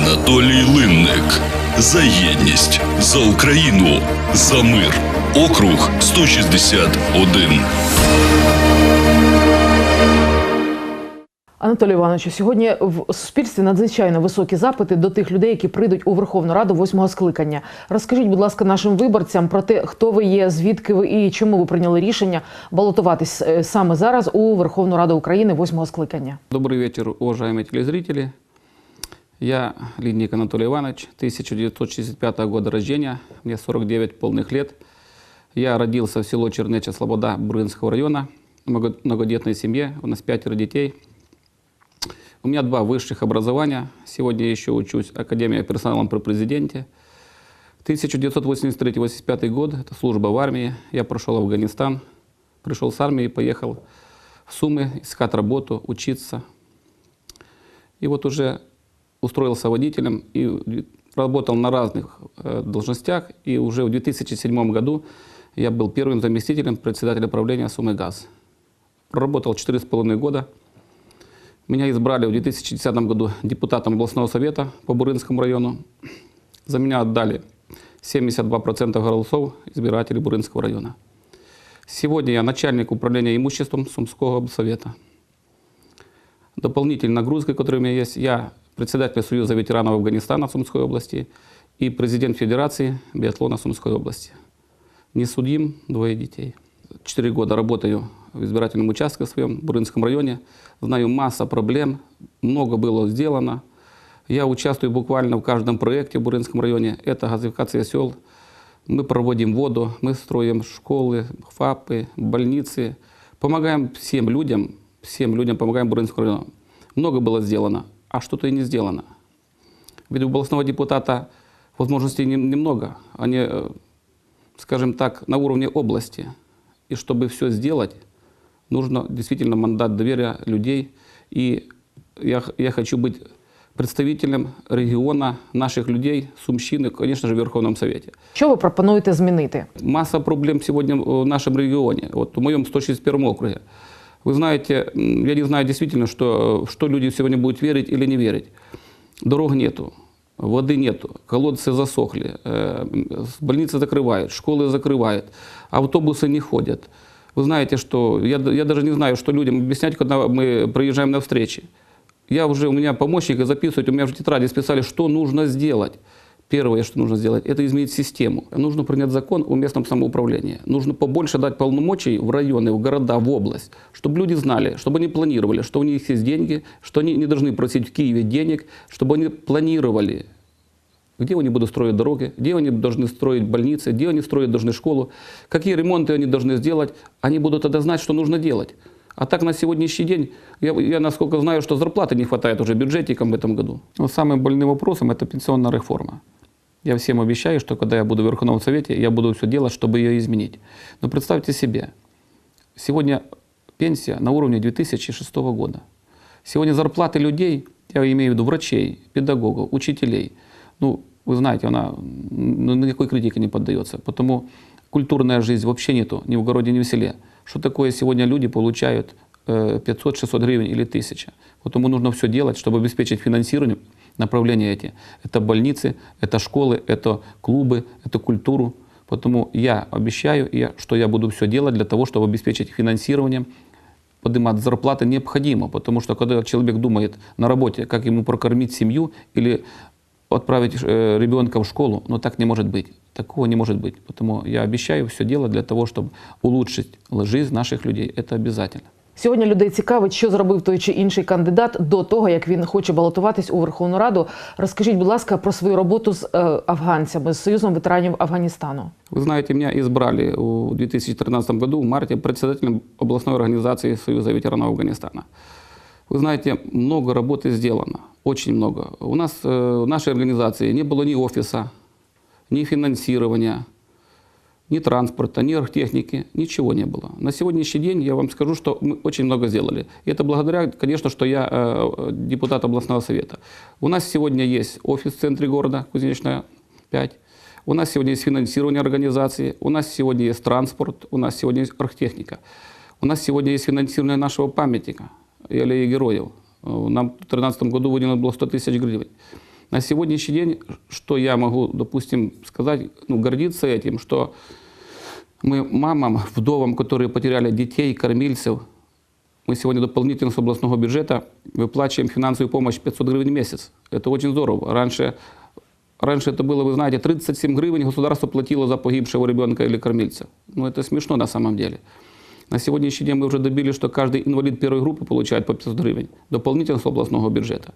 Анатолій Линник. За єдність, за Україну, за мир. Округ 161. Анатолій Івановичу, сьогодні в суспільстві надзвичайно високі запити до тих людей, які прийдуть у Верховну Раду восьмого скликання. Розкажіть, будь ласка, нашим виборцям про те, хто ви є, звідки ви і чому ви прийняли рішення балотуватись е, саме зараз у Верховну Раду України восьмого скликання. Добрый вечер, уважаемые телезрители. Я Линник Анатолий Иванович, 1965 года рождения, мне 49 полных лет. Я родился в село Чернеча Слобода Бурынского района, в много- многодетной семье, у нас пятеро детей. У меня два высших образования. Сегодня еще учусь Академия персоналом при президенте. 1983-85 год, это служба в армии. Я прошел Афганистан, пришел с армии, поехал в Сумы искать работу, учиться. И вот уже устроился водителем и работал на разных э, должностях. И уже в 2007 году я был первым заместителем председателя правления Сумы ГАЗ. Проработал 4,5 года. Меня избрали в 2010 году депутатом областного совета по Бурынскому району. За меня отдали 72% голосов избирателей Бурынского района. Сегодня я начальник управления имуществом Сумского облсовета. Дополнительной нагрузкой, которая у меня есть, я председатель Союза ветеранов Афганистана Сумской области и президент Федерации биатлона Сумской области. Не судим, двое детей. Четыре года работаю в избирательном участке в своем Бурынском районе. Знаю масса проблем, много было сделано. Я участвую буквально в каждом проекте в Бурынском районе. Это газификация сел. Мы проводим воду, мы строим школы, ФАПы, больницы. Помогаем всем людям, всем людям помогаем Бурынскому району. Много было сделано, а что-то и не сделано. Ведь у областного депутата возможностей не- немного. Они, э, скажем так, на уровне области. И чтобы все сделать, нужно действительно мандат доверия людей. И я, я хочу быть представителем региона наших людей, Сумщины, конечно же, в Верховном Совете. Що ви пропонуєте змінити? Масса проблем сегодня в нашем регионе, вот в моем 161 округе. Вы знаете, я не знаю действительно, что, что люди сегодня будут верить или не верить. Дорог нету, воды нету, колодцы засохли, э, больницы закрывают, школы закрывают, автобусы не ходят. Вы знаете, что я, я даже не знаю, что людям объяснять, когда мы приезжаем на встречи. Я уже, у меня помощники записывают, у меня в тетради списали, что нужно сделать. Первое, что нужно сделать, это изменить систему. Нужно принять закон о местном самоуправлении. Нужно побольше дать полномочий в районы, в города, в область, чтобы люди знали, чтобы они планировали, что у них есть деньги, что они не должны просить в Киеве денег, чтобы они планировали, где они будут строить дороги, где они должны строить больницы, где они строить должны школу, какие ремонты они должны сделать. Они будут тогда знать, что нужно делать. А так на сегодняшний день, я, я насколько знаю, что зарплаты не хватает уже бюджетникам в этом году. Но самым больным вопросом это пенсионная реформа. Я всем обещаю, что когда я буду в Верховном Совете, я буду все делать, чтобы ее изменить. Но представьте себе, сегодня пенсия на уровне 2006 года. Сегодня зарплаты людей, я имею в виду врачей, педагогов, учителей, ну, вы знаете, она ну, никакой критике не поддается. Потому культурная жизнь вообще нету ни в городе, ни в селе. Что такое сегодня люди получают э, 500-600 гривен или 1000? Потому нужно все делать, чтобы обеспечить финансирование направления эти. Это больницы, это школы, это клубы, это культуру. Потому я обещаю, я- что я буду все делать для того, чтобы обеспечить финансирование поднимать зарплаты необходимо, потому что когда человек думает на работе, как ему прокормить семью или отправить э, ребенка в школу, но так не может быть. Такого не может быть. Потому я обещаю все делать для того, чтобы улучшить жизнь наших людей. Это обязательно. Сьогодні людей цікавить, що зробив той чи інший кандидат до того, як він хоче балотуватись у Верховну Раду. Розкажіть, будь ласка, про свою роботу з е, афганцями, з Союзом ветеранів Афганістану. Вы знаете, меня избрали в 2013 году, в марте, председателем областной организации Союза ветеранов Афганистана. Вы знаете, много работы сделано, очень много. У нас э, в нашей организации не было ни офиса, ни финансирования, Ни транспорта, ни архтехники, ничего не было. На сегодняшний день я вам скажу, что мы очень много сделали. И это благодаря, конечно, что я э, депутат областного совета. У нас сегодня есть офис в центре города, Кузнечная, 5. У нас сегодня есть финансирование организации, у нас сегодня есть транспорт, у нас сегодня есть архтехника. У нас сегодня есть финансирование нашего памятника и аллеи героев. Э, Нам в 2013 году выделено было 100 тысяч гривен. На сегодняшний день, что я могу, допустим, сказать, ну, гордиться этим, что мы мамам, вдовам, которые потеряли детей, кормильцев, мы сегодня дополнительно с областного бюджета выплачиваем финансовую помощь 500 гривен в месяц. Это очень здорово. Раньше, раньше это было, вы знаете, 37 гривен государство платило за погибшего ребенка или кормильца. Ну, это смешно на самом деле. На сегодняшний день мы уже добились, что каждый инвалид первой группы получает по 500 гривен, дополнительно с областного бюджета.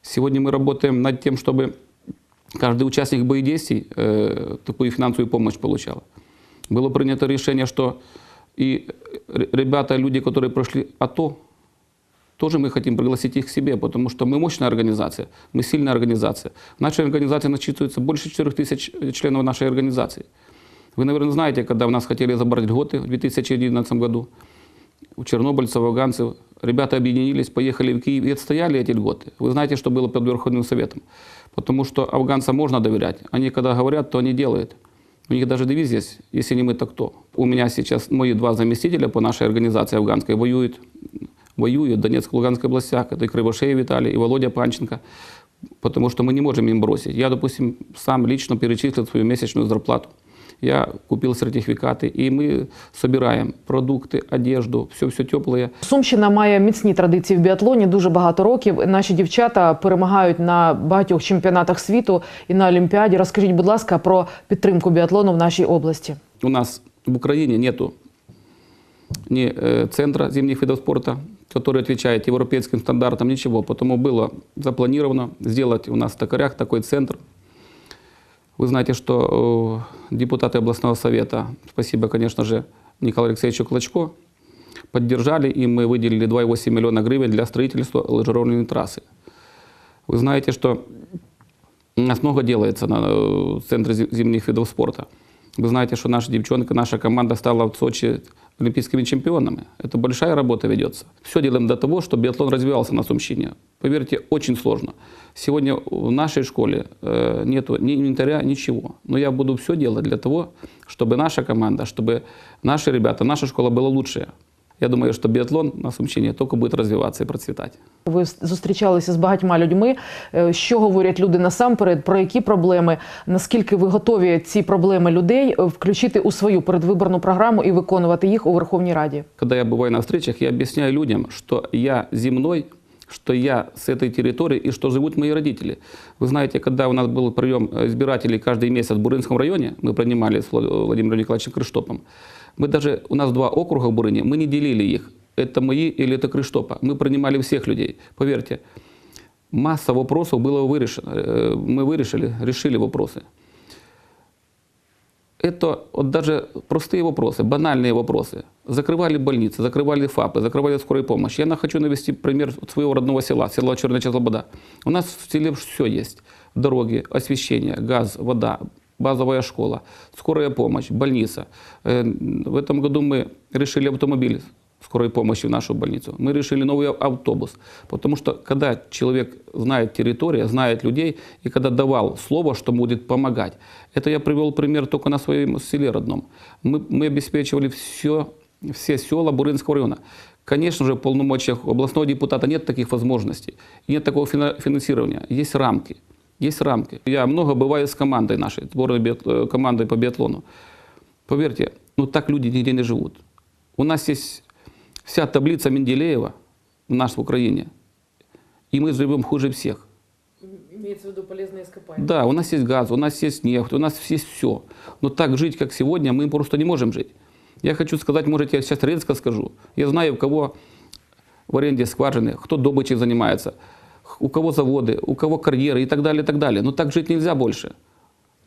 Сегодня мы работаем над тем, чтобы каждый участник боевых действий э, такую финансовую помощь получал. Было принято решение, что и ребята, люди, которые прошли АТО, тоже мы хотим пригласить их к себе, потому что мы мощная организация, мы сильная организация. В нашей организации насчитывается больше 4 тысяч членов нашей организации. Вы, наверное, знаете, когда у нас хотели забрать льготы в 2011 году, у чернобыльцев, афганцев, ребята объединились, поехали в Киев и отстояли эти льготы. Вы знаете, что было под Верховным Советом? Потому что афганцам можно доверять. Они, когда говорят, то они делают. У них даже девиз есть, если не мы, то кто. У меня сейчас мои два заместителя по нашей организации афганской воюют, воюют в Донецкой, Луганской областях. Это и Кривошеев Виталий, и Володя Панченко. Потому что мы не можем им бросить. Я, допустим, сам лично перечислил свою месячную зарплату. Я купил сертификаты, и мы собираем продукты, одежду, все-все теплое. Сумщина має міцні традиції в біатлоні дуже багато років. Наші дівчата перемагають на багатьох чемпіонатах світу і на Олімпіаді. Розкажіть, будь ласка, про підтримку біатлону в нашій області. У нас в Украине нету ни э, центра зимних видов спорта, который отвечает европейским стандартам, ничего. Потому было запланировано сделать у нас в Токарях такой центр. Вы знаете, что э, депутаты областного совета, спасибо, конечно же, Николаю Алексеевичу Клочко, поддержали, и мы выделили 2,8 миллиона гривен для строительства лыжероллерной трассы. Вы знаете, что у нас много делается на э, Центре зи- зимних видов спорта. Вы знаете, что наша девчонка, наша команда стала в Сочи олимпийскими чемпионами. Это большая работа ведется. Все делаем для того, чтобы биатлон развивался на Сумщине. Поверьте, очень сложно. Сегодня в нашей школе э, нету ни инвентаря, ничего. Но я буду все делать для того, чтобы наша команда, чтобы наши ребята, наша школа была лучшая. Я думаю, що біатлон на Сумщині тільки буде розвиватися і процвітати. Ви зустрічалися з багатьма людьми. Е, Що говорять люди насамперед, про які проблеми, наскільки ви готові ці проблеми людей е, включити у свою передвиборну програму і виконувати їх у Верховній Раді? Коли я буваю на зустрічах, я об'ясняю людям, що я земной, что я с этой территории и что живут мои родители. Вы знаете, когда у нас был прием э, избирателей каждый месяц в Бурынском районе, мы принимали с Влад- Владимиром Николаевичем Крыштопом, мы даже, у нас два округа в Бурыне, мы не делили их, это мои или это Крыштопа. Мы принимали всех людей. Поверьте, масса вопросов было вырешено, э, мы вырешили, решили вопросы. Это вот даже простые вопросы, банальные вопросы. Закрывали больницы, закрывали ФАПы, закрывали скорую помощь. Я хочу навести пример своего родного села, села Черная Слобода. У нас в селе все есть. Дороги, освещение, газ, вода, базовая школа, скорая помощь, больница. Э, В этом году мы решили автомобиль скорой помощи в нашу больницу. Мы решили новый автобус. Потому что когда человек знает территорию, знает людей, и когда давал слово, что будет помогать, это я привел пример только на своем селе родном. Мы, мы обеспечивали все, все села Бурынского района. Конечно же, в полномочиях областного депутата нет таких возможностей, нет такого фина- финансирования. Есть рамки. Есть рамки. Я много бываю с командой нашей, сборной биат- э, командой по биатлону. Поверьте, ну так люди нигде не живут. У нас есть вся таблица Менделеева у нас в Украине, и мы живем хуже всех. Имеется в виду полезные ископаемые. Да, у нас есть газ, у нас есть нефть, у нас есть все. Но так жить, как сегодня, мы просто не можем жить. Я хочу сказать, может, я сейчас резко скажу. Я знаю, у кого в аренде скважины, кто добычей занимается, у кого заводы, у кого карьеры и так далее, и так далее. Но так жить нельзя больше.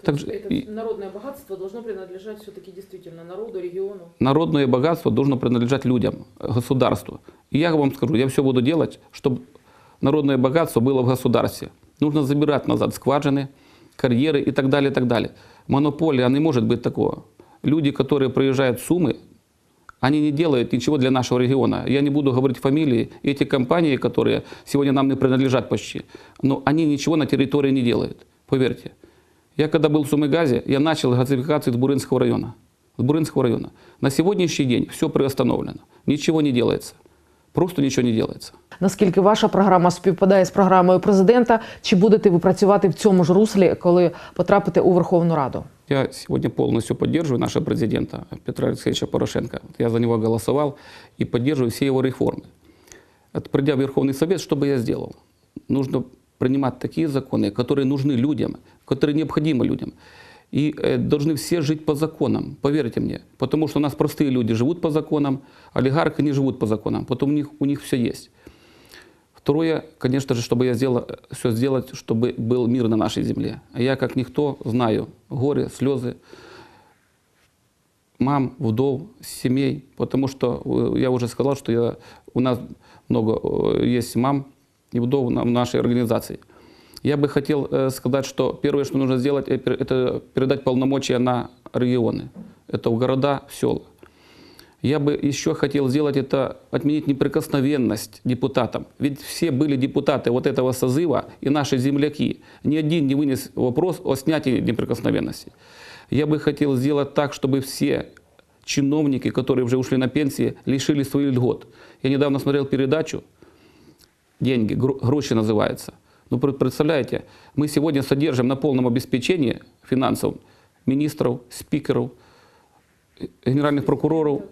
Так же- и- народное богатство должно принадлежать все-таки действительно народу, региону. Народное богатство должно принадлежать людям, государству. И я вам скажу, я все буду делать, чтобы народное богатство было в государстве. Нужно забирать назад скважины, карьеры и так далее, и так далее. Монополия не может быть такого Люди, которые приезжают в Сумы, они не делают ничего для нашего региона. Я не буду говорить фамилии. Эти компании, которые сегодня нам не принадлежат почти, но они ничего на территории не делают. Поверьте. Я когда был в Сумыгазе, я начал газификацию с Бурынского района. С Бурынского района. На сегодняшний день все приостановлено. Ничего не делается. Просто ничего не делается. Наскільки ваша програма співпадає з програмою президента? Чи будете ви працювати в цьому ж руслі, коли потрапите у Верховну Раду? Я сегодня полностью поддерживаю нашего президента Петра Алексеевича Порошенко. Я за него голосовал и поддерживаю все его реформы. Это придя в Верховный Совет, что бы я сделал? Нужно принимать такие законы, которые нужны людям, которые необходимы людям. И э, должны все жить по законам, поверьте мне. Потому что у нас простые люди живут по законам, олигархи не живут по законам, потом у них, у них все есть. Второе, конечно же, чтобы я сделал, все сделать, чтобы был мир на нашей земле. Я, как никто, знаю горе, слезы мам, вдов, семей, потому что э, я уже сказал, что я, у нас много э, есть мам и вдов в нашей организации. Я бы хотел э, сказать, что первое, что нужно сделать, э, это передать полномочия на регионы. Это в города, в села. Я бы еще хотел сделать это, отменить неприкосновенность депутатам. Ведь все были депутаты вот этого созыва и наши земляки. Ни один не вынес вопрос о снятии неприкосновенности. Я бы хотел сделать так, чтобы все чиновники, которые уже ушли на пенсии, лишили своих льгот. Я недавно смотрел передачу деньги, гро- гроши называется. Ну, пр- представляете, мы сегодня содержим на полном обеспечении финансов министров, спикеров, э, генеральных прокуроров,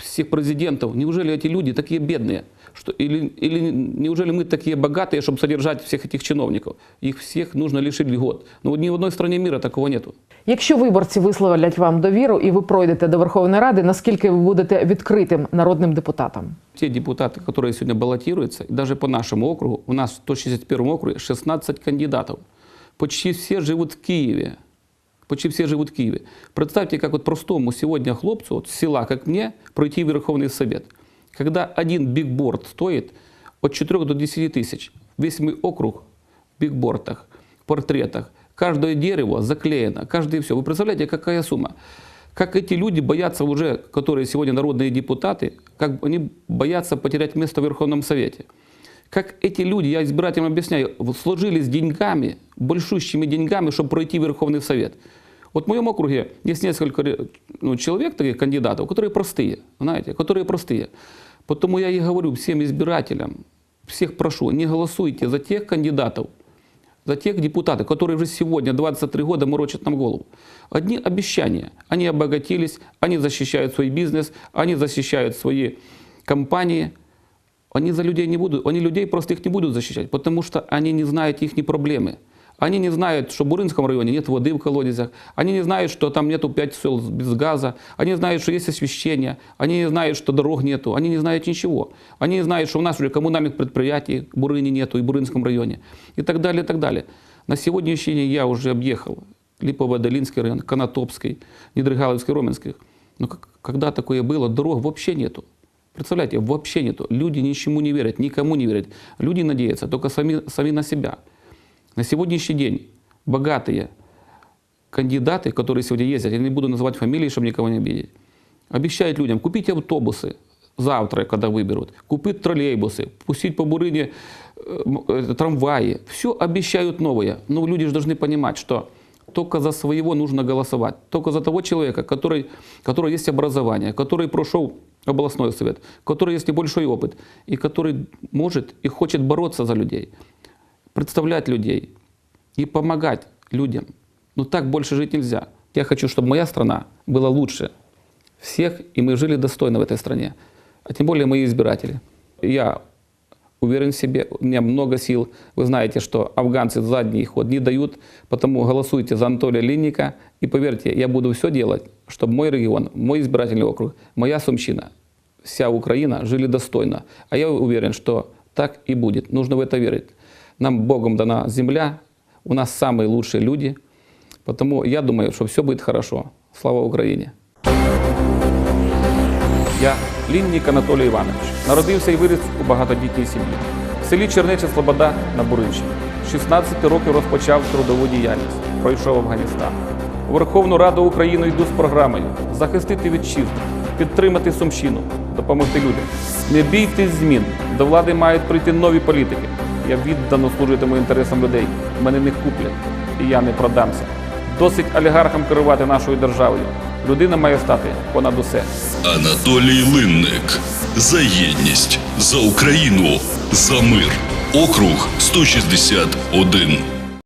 всех президентов. Неужели эти люди такие бедные? Что, или, или неужели мы такие богатые, чтобы содержать всех этих чиновников? Их всех нужно лишить льгот. Но вот ни в одной стране мира такого нету. Якщо виборці висловлять вам довіру і ви пройдете до Верховної Ради, наскільки ви будете відкритим народним депутатом? Те депутаты, которые сегодня баллотируются, и даже по нашему округу, у нас в 161 округе 16 кандидатов. Почти все живут в Киеве. Почти все живут в Киеве. Представьте, как вот простому сегодня хлопцу, вот с села, как мне, пройти в Верховный Совет. Когда один бигборд стоит от 4 до 10 тысяч, весь мой округ в бигбордах, портретах, каждое дерево заклеено, каждое все. Вы представляете, какая сумма? Как эти люди боятся уже, которые сегодня народные депутаты, как они боятся потерять место в Верховном Совете. Как эти люди, я избирателям объясняю, сложились деньгами, большущими деньгами, чтобы пройти Верховный Совет. Вот в моем округе есть несколько ну, человек, таких кандидатов, которые простые, знаете, которые простые. Потому я и говорю всем избирателям, всех прошу, не голосуйте за тех кандидатов, за тех депутатов, которые уже сегодня, 23 года, морочат нам голову. Одни обещания. Они обогатились, они защищают свой бизнес, они защищают свои компании. Они за людей не будут, они людей простых не будут защищать, потому что они не знают их проблемы. Они не знают, что в Бурынском районе нет воды в колодезях. Они не знают, что там нету 5 сел без газа. Они знают, что есть освещение. Они не знают, что дорог нету. Они не знают ничего. Они не знают, что у нас уже коммунальных предприятий в Бурыне нету и в Бурынском районе. И так далее, и так далее. На сегодняшний день я уже объехал Липово-Долинский район, Конотопский, Недригаловский, Роменский. Но когда такое было, дорог вообще нету. Представляете, вообще нету. Люди ничему не верят, никому не верят. Люди надеются только сами, сами на себя. На сегодняшний день богатые кандидаты, которые сегодня ездят, я не буду называть фамилии, чтобы никого не обидеть, обещают людям купить автобусы завтра, когда выберут, купить троллейбусы, пустить по Бурыне э, э, трамваи. Все обещают новое. Но люди же должны понимать, что только за своего нужно голосовать. Только за того человека, который, который есть образование, который прошел областной совет, который есть небольшой опыт, и который может и хочет бороться за людей, представлять людей и помогать людям. Но так больше жить нельзя. Я хочу, чтобы моя страна была лучше всех, и мы жили достойно в этой стране. А тем более мои избиратели. Я уверен в себе, у меня много сил. Вы знаете, что афганцы задний ход не дают, потому голосуйте за Анатолия Линника. И поверьте, я буду все делать, чтобы мой регион, мой избирательный округ, моя Сумщина, вся Украина жили достойно. А я уверен, что так и будет. Нужно в это верить. Нам Богом дана земля, у нас самые лучшие люди. Потому я думаю, что все будет хорошо. Слава Україні! Я Ліннік Анатолій Іванович. Народився і виріс у багатодітній сім'ї. В селі Чернеча Слобода на Буринщині. 16 років розпочав трудову діяльність. Пройшов Афганістан. У Верховну Раду України йду з програмою захистити вітчизну, підтримати Сумщину, допомогти людям. Не бійтесь змін. До влади мають прийти нові політики. Я віддано служитиму інтересам людей. Мене не куплять, і я не продамся. Досить олігархам керувати нашою державою. Людина має стати понад усе. Анатолій Линник За єдність, за Україну, за мир. Округ 161.